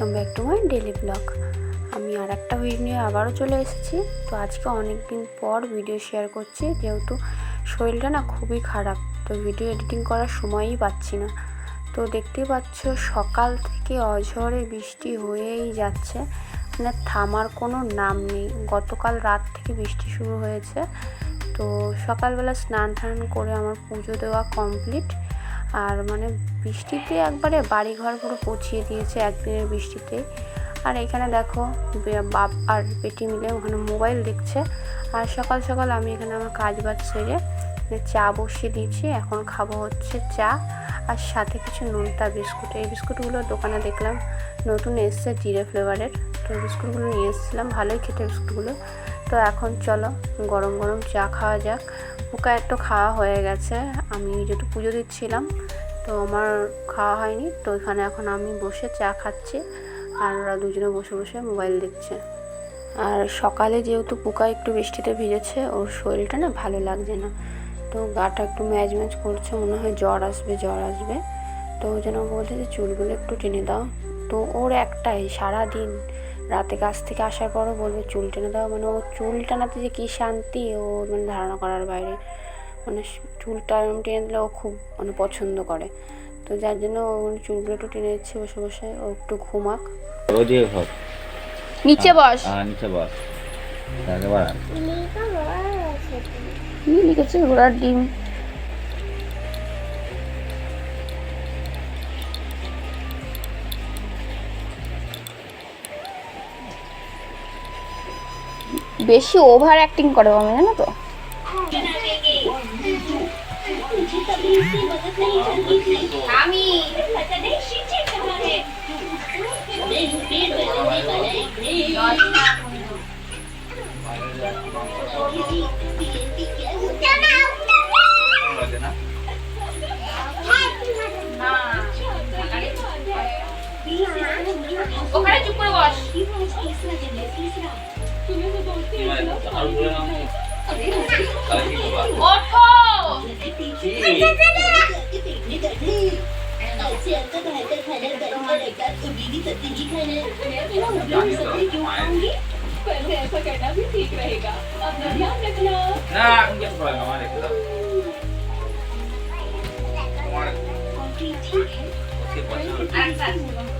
Two my daily blog আমি আর একটা ভিডিও নিয়ে আবারও চলে এসেছি। তো আজকে অনেক দিন পর ভিডিও শেয়ার করছি, যেহেতু শরীরটা না খুবই খারাপ, তো ভিডিও এডিটিং করার সময়ই পাচ্ছি না। তো দেখতেই পাচ্ছ, সকাল থেকে অঝরে বৃষ্টি হয়েই যাচ্ছে। মানে থামার কোনো নাম নেই। গতকাল রাত থেকে বৃষ্টি শুরু হয়েছে। তো সকালবেলা স্নান টান করে আমার পুজো দেওয়া কমপ্লিট আর মানে বৃষ্টিতে একবারে বাড়িঘর পুরো পচিয়ে দিয়েছে একদিনের বৃষ্টিতে। আর এখানে দেখো বাপ আর বেটি মিলে ওখানে মোবাইল দেখছে। আর সকাল সকাল আমি এখানে আমার কাজ বাজ সেরে চা বসিয়ে দিয়েছি। এখন খাব হচ্ছে চা আর সাথে কিছু নোনতা বিস্কুট। এই বিস্কুটগুলো দোকানে দেখলাম নতুন এসছে জিরে ফ্লেভারের। তো বিস্কুটগুলো নিয়ে এসেছিলাম, ভালোই খেতে বিস্কুটগুলো। তো এখন চলো গরম গরম চা খাওয়া যাক। পোকা একটু খাওয়া হয়ে গেছে। আমি যেহেতু পুজো দিচ্ছিলাম, তো আমার খাওয়া হয়নি। তো ওইখানে এখন আমি বসে চা খাচ্ছি আর ওরা দুজনে বসে বসে মোবাইল দেখছে। আর সকালে যেহেতু পোকা একটু বৃষ্টিতে ভিজেছে, ওর শরীরটা না ভালো লাগছে না। তো গাটা একটু ম্যাজ ম্যাজ করছে, মনে হয় জ্বর আসবে জ্বর আসবে। তো ওই জন্য বলছে যে চুলগুলো একটু টেনে দাও। তো ওর একটাই সারা দিন রাতে কাজ থেকে আসার পরও বলবে চুল টেনে দেওয়া মানে ও চুল টানাতে যে কী শান্তি ও মানে ধারণা করার বাইরে। মানে চুলটা টেনে দিলে ও খুব মানে পছন্দ করে। তো যার জন্য ও চুলগুলো একটু টেনে দিচ্ছে বসে বসে ও একটু ঘুমাক। ওদিকে ঘর নিচে বস। নিচে বস। তাকে বাড়ান ঘোড়ার ডিম বেশি ওভার অ্যাক্টিং করে আমি জানো তো? ওখানে চুপ করে বস। ना मुझे थोड़ा नवा देखो ठीक है उसके पास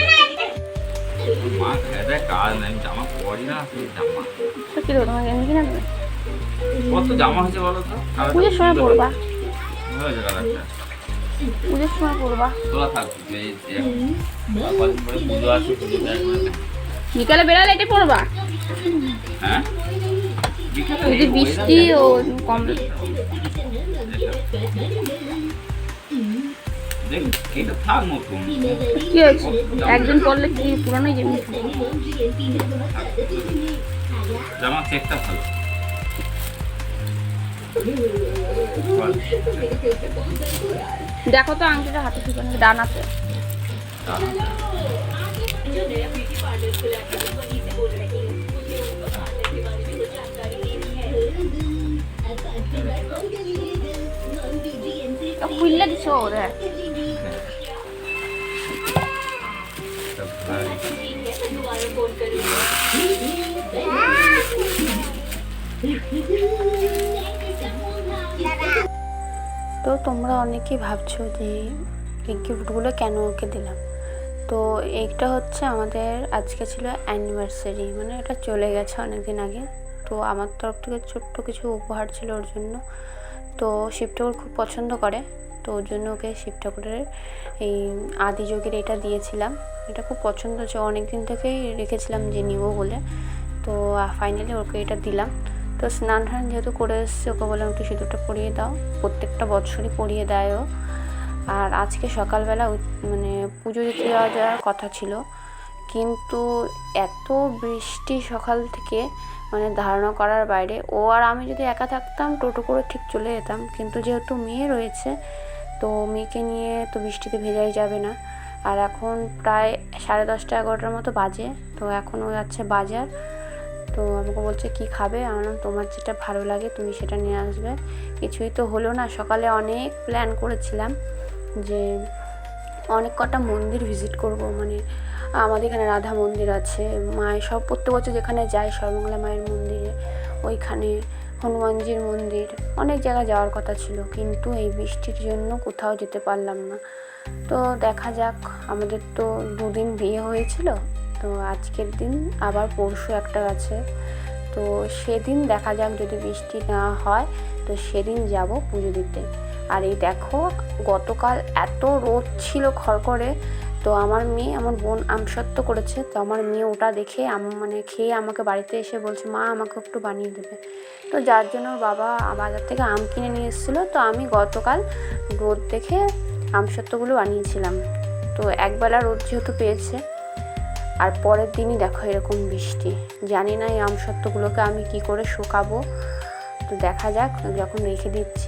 মা খেয়ে দেয় কাজ নেই জামা পরি না জামা। কি দেবো তোমাকে এমনি কিনা দেবে কত জামা হয়েছে বলো তো? পুজোর সময় পড়বা পুজোর সময় তোলা থাকবে পুজো একবার বিকালে বেড়ালে এটা পড়বা হ্যাঁ? যদি বৃষ্টি ও কম কি হয়েছে? একদিন পড়লে কি পুরানোই যাবে? জামা চেকটা ভালো। দেখো তো আংটিটা হাতে ঠিক আছে ডান আছে। খুললে দিছো ওরে। তো তোমরা অনেকেই ভাবছ যে এই গিফটগুলো কেন ওকে দিলাম? তো এইটা হচ্ছে আমাদের আজকে ছিল অ্যানিভার্সারি মানে এটা চলে গেছে অনেক দিন আগে। তো আমার তরফ থেকে ছোট্ট কিছু উপহার ছিল ওর জন্য। তো শিব ঠাকুর খুব পছন্দ করে। তো ওর জন্য ওকে শিব ঠাকুরের এই আদি যোগের এটা দিয়েছিলাম। এটা খুব পছন্দ হচ্ছে অনেক দিন থেকেই রেখেছিলাম যে নিব বলে। তো ফাইনালি ওকে এটা দিলাম। তো স্নান টান যেহেতু করে এসছে, ওকে বললাম, একটু সিঁদুরটা পরিয়ে দাও। প্রত্যেকটা বছরই পরিয়ে দেয় ও। আর আজকে সকালবেলা মানে পুজো দিতে যাওয়া যাওয়ার কথা ছিল কিন্তু এত বৃষ্টি সকাল থেকে মানে ধারণা করার বাইরে, ও আর আমি যদি একা থাকতাম, টোটো করে ঠিক চলে যেতাম। কিন্তু যেহেতু মেয়ে রয়েছে, তো মেয়েকে নিয়ে তো বৃষ্টিতে ভেজাই যাবে না। আর এখন প্রায় সাড়ে দশটা এগারোটার মতো বাজে, তো এখন ও যাচ্ছে বাজার। তো আমাকে বলছে, কি খাবে? আমার তোমার যেটা ভালো লাগে, তুমি সেটা নিয়ে আসবে। কিছুই তো হলো না। সকালে অনেক প্ল্যান করেছিলাম যে অনেক কটা মন্দির ভিজিট করব। মানে আমাদের এখানে রাধা মন্দির আছে, মায়ের সব, প্রত্যেক বছর যেখানে যাই সর্বমঙ্গলা মায়ের মন্দিরে, ওইখানে হনুমানজির মন্দির, অনেক জায়গায় যাওয়ার কথা ছিল, কিন্তু এই বৃষ্টির জন্য কোথাও যেতে পারলাম না। তো দেখা যাক, আমাদের তো দুদিন বিয়ে হয়েছিল, তো আজকের দিন আবার পরশু একটা আছে। তো সেদিন দেখা যাক যদি বৃষ্টি না হয়, তো সেদিন যাব পুজো দিতে। আর এই দেখো, গতকাল এত রোদ ছিল খড়খড়ে তো আমার মেয়ে, আমার বোন আমসত্ব করেছে। তো আমার মেয়ে ওটা দেখে আম মানে খেয়ে আমাকে বাড়িতে এসে বলছে, মা, আমাকে একটু বানিয়ে দেবে। তো যার জন্য বাবা বাজার থেকে আম কিনে নিয়ে এসেছিল। তো আমি গতকাল রোদ দেখে আমসত্ত্বগুলো বানিয়েছিলাম। তো একবেলা রোদ যেহেতু পেয়েছে, আর পরের দিনই দেখো এরকম বৃষ্টি। জানি না এই আমসত্ত্বগুলোকে আমি কি করে শুকাবো। তো দেখা যাক, যখন রেখে দিচ্ছি।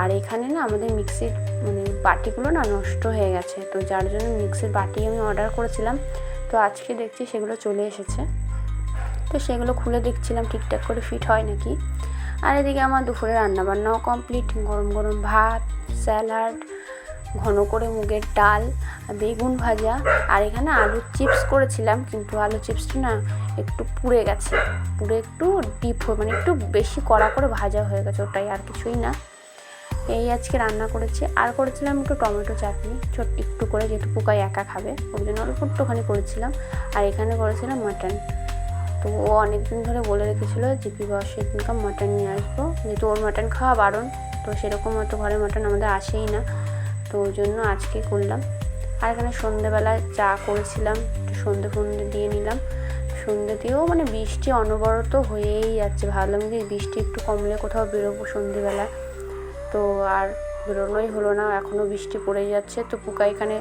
আর এখানে না আমাদের মিক্সির বাটিগুলো না নষ্ট হয়ে গেছে। তো যার জন্য মিক্সির বাটি আমি অর্ডার করেছিলাম। তো আজকে দেখছি সেগুলো চলে এসেছে। তো সেগুলো খুলে দেখছিলাম, ঠিকঠাক করে ফিট হয় নাকি। আর এদিকে আমার দুপুরে রান্নাবান্নাও কমপ্লিট গরম গরম ভাত স্যালাড ঘন করে মুগের ডাল, বেগুন ভাজা। আর এখানে আলুর চিপস করেছিলাম, কিন্তু আলু চিপসটা না একটু পুড়ে গেছে। পুড়ে একটু ডিপ মানে একটু বেশি কড়া করে ভাজা হয়ে গেছে। ওটাই আর কিছুই না। এই আজকে রান্না করেছি। আর করেছিলাম একটু টমেটো চাটনি। ছোট একটু করে যেহেতু পোকায় একা খাবে, ওই জন্য অল্প একটুখানি করেছিলাম। আর এখানে করেছিলাম মাটন। তো ও অনেক দিন ধরে বলে রেখেছিল জিপি বসে দিনকার মাটন নিয়ে আসব। যেহেতু ওর মাটন খাওয়া বারণ, তো সেরকম হয়তো ঘরে মাটন আমাদের আসেই না। তো ওই জন্য আজকে করলাম। আর এখানে সন্ধেবেলা চা করেছিলাম, একটু সন্ধে ফন্ধে দিয়ে নিলাম। সন্ধে দিয়েও মানে বৃষ্টি অনবরত হয়েই যাচ্ছে। ভাবলাম যে বৃষ্টি একটু কমলে কোথাও বেরোবো সন্ধেবেলা তো আর বেরোনোই হলো না এখনও বৃষ্টি পড়ে যাচ্ছে। তো পুকা এখানে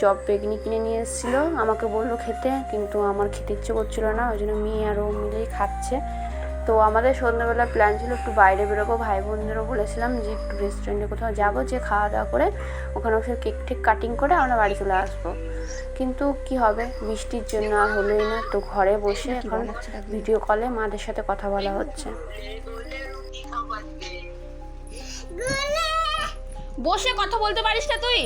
চপ বেগনি কিনে নিয়ে এসেছিল। আমাকে বলল খেতে কিন্তু আমার খেতে ইচ্ছে করছিল না ওই জন্য মেয়ে আর ও মিলেই খাচ্ছে। তো আমাদের সন্ধ্যাবেলা প্ল্যান ছিল একটু বাইরে বেরোবো ভাই বোনদেরও বলেছিলাম যে একটু রেস্টুরেন্টে কোথাও যাব যে খাওয়া দাওয়া করে ওখানে বসে কেক টেক কাটিং করে আমরা বাড়ি চলে আসব। কিন্তু কি হবে বৃষ্টির জন্য আর হলোই না। তো ঘরে বসে এখন ভিডিও কলে মাদের সাথে কথা বলা হচ্ছে। বসে কথা বলতে পারিস না তুই?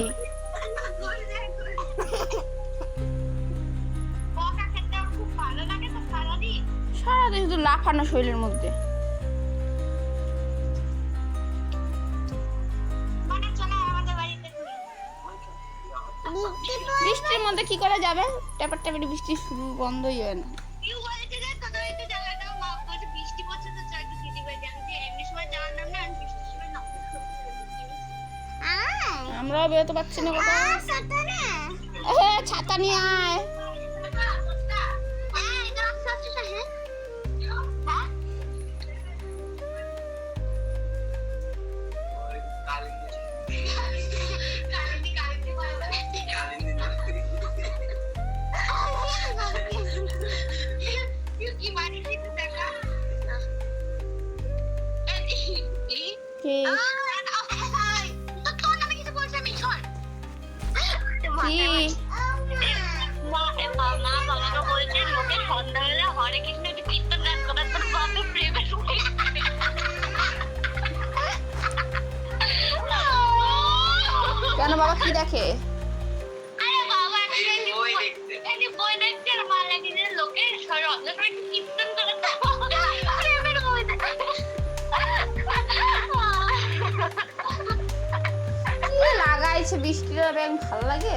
সারাদিন শুধু লাফানো শৈলের মধ্যে। বৃষ্টির মধ্যে কি করা যাবে? ট্যাপার ট্যাপারি বৃষ্টি শুরু বন্ধই হয় না। আমরাও বেরোতে পারছি না কোথাও এ, ছাতা নিয়ে আয়। কি দেখে? লাগাইছে বৃষ্টিটা ব্যাং ভালো লাগে?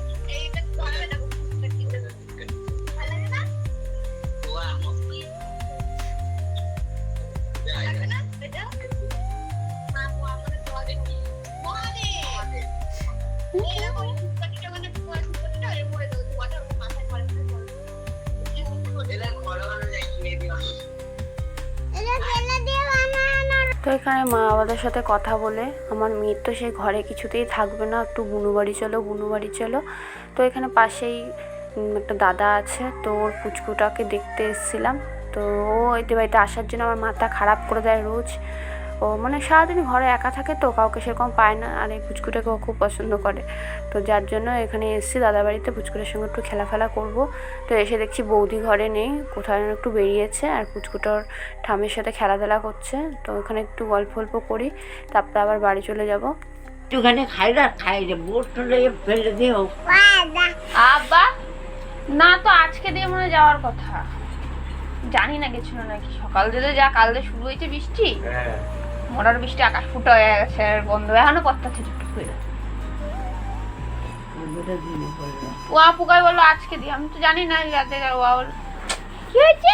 তো এখানে মা বাবাদের সাথে কথা বলে, আমার মেয়ের তো সেই ঘরে কিছুতেই থাকবে না, একটু বুনু বাড়ি চলো বুনুবাড়ি চলো। তো এখানে পাশেই একটা দাদা আছে, তো ওর পুচকুটাকে দেখতে এসেছিলাম। তো ও এতে বাড়িতে আসার জন্য আমার মাথা খারাপ করে দেয় রোজ। ও মানে সারাদিন ঘরে একা থাকে তো কাউকে সেরকম পায় না। আর এই পুচকুটাকে ও খুব পছন্দ করে। তো যার জন্য এখানে এসেছি দাদা বাড়িতে পুচকুটার সঙ্গে একটু খেলাফেলা করব। তো এসে দেখছি বৌদি ঘরে নেই কোথাও যেন একটু বেরিয়েছে আর পুচকুটার ঠামের সাথে খেলাধুলা করছে। তো ওখানে একটু গল্প গল্প করি তারপরে আবার বাড়ি চলে যাব। একটুখানি খাই না খাই রে বোট ফেলে দিও। আব্বা না তো আজকে দিয়ে মনে যাওয়ার কথা। জানি না গেছিল নাকি সকাল থেকে যা কাল দিয়ে শুরু হয়েছে বৃষ্টি? মোটর বৃষ্টি আকাশ ফুটা হয়ে গেছে, আর বন্ধ এখনও আপুকাই বলল, আজকে আমি তো জানি না কি হয়েছে?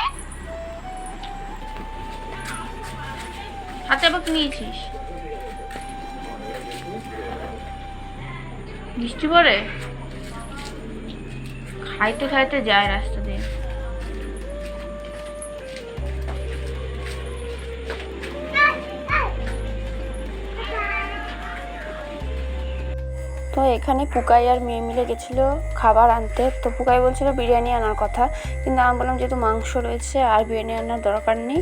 হাতে নিয়েছিস? বৃষ্টি পড়ে? খাইতে খাইতে যায় রাস্তা তো এখানে পুকাই আর মেয়ে মিলে গেছিল খাবার আনতে। তো পুকাই বলছিল বিরিয়ানি আনার কথা। কিন্তু আমি বললাম যেহেতু মাংস রয়েছে আর বিরিয়ানি আনার দরকার নেই,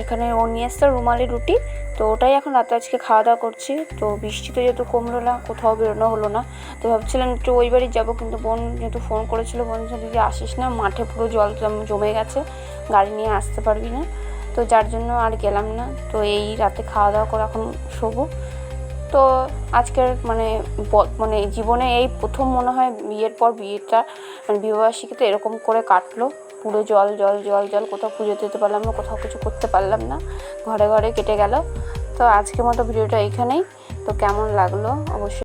এখানে ও নিয়ে এসছে রুমালি রুটি। তো ওটাই এখন রাতে আজকে খাওয়া দাওয়া করছি। তো বৃষ্টি তো যেহেতু কমলো না, কোথাও বেরোনো হলো না। তো ভাবছিলাম একটু ওই বাড়ি যাব, কিন্তু বোন যেহেতু ফোন করেছিল, বোন দিদি আসিস না, মাঠে পুরো জল জমে গেছে, গাড়ি নিয়ে আসতে পারবি না। তো যার জন্য আর গেলাম না। তো এই রাতে খাওয়া দাওয়া করে এখন শোবো। তো আজকের মানে মানে জীবনে এই প্রথম মনে হয় বিয়ের পর বিয়েটা মানে বিবাহবার্ষিকীতে এরকম করে কাটলো। পুরো জল জল জল জল, কোথাও পুজো দিতে পারলাম না, কোথাও কিছু করতে পারলাম না। ঘরে ঘরে কেটে গেল। তো আজকের মতো ভিডিওটা এইখানেই। তো কেমন লাগল? অবশ্যই